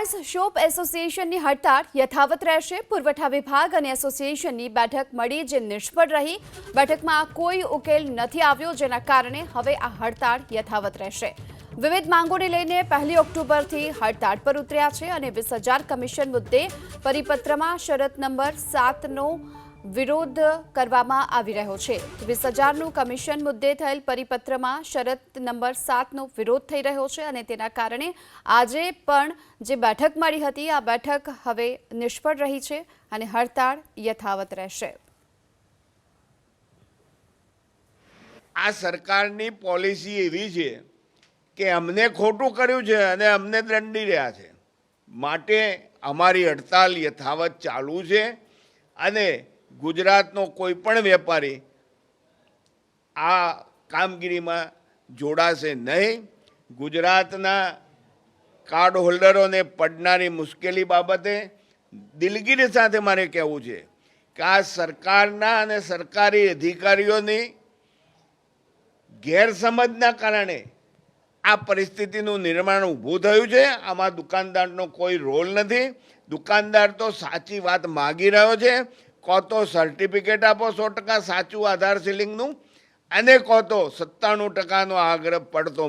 Excise shop એસોસિએશનની હડતાળ યથાવત રહેશે. પુરવઠા વિભાગ અને એસોસિએશનની બેઠક મળી જે નિષ્ફળ રહી. બેઠકમાં કોઈ ઉકેલ નથી આવ્યો જેના કારણે હવે આ હડતાળ યથાવત રહેશે. વિવિધ માંગોને લઈને પહેલી ઓક્ટોબરથી હડતાળ પર ઉતર્યા છે અને વીસ કમિશન મુદ્દે પરિપત્રમાં શરત નંબર સાતનો વિરોધ કરવામાં આવી રહ્યો છે. વીસ હજારનું કમિશન મુદ્દે થયેલ પરિપત્રમાં શરત નંબર સાતનો વિરોધ થઈ રહ્યો છે અને તેના કારણે આજે પણ જે બેઠક મળી હતી, આ બેઠક હવે નિષ્ફળ રહી છે અને હડતાળ યથાવત રહેશે. આ સરકારની પોલિસી એવી છે કે અમને ખોટું કર્યું છે અને અમને દંડી રહ્યા છે. માટે અમારી હડતાલ યથાવત ચાલુ છે અને ગુજરાતનો કોઈ પણ વેપારી આ કામગીરીમાં જોડાશે નહીં. ગુજરાતના કાર્ડ હોલ્ડરોને પડનારી મુશ્કેલી બાબતે દિલગીરી સાથે મારે કહેવું છે કે આ સરકારના અને સરકારી અધિકારીઓની ગેરસમજના કારણે આ પરિસ્થિતિનું નિર્માણ ઊભું થયું છે. આમાં દુકાનદારનો કોઈ રોલ નથી. દુકાનદાર તો સાચી વાત માગી રહ્યો છે. કો તો સર્ટિફિકેટ આપો સો ટકા સાચું આધાર સિલિંગનું, અને કો તો સત્તાણું ટકાનો આગ્રહ પડતો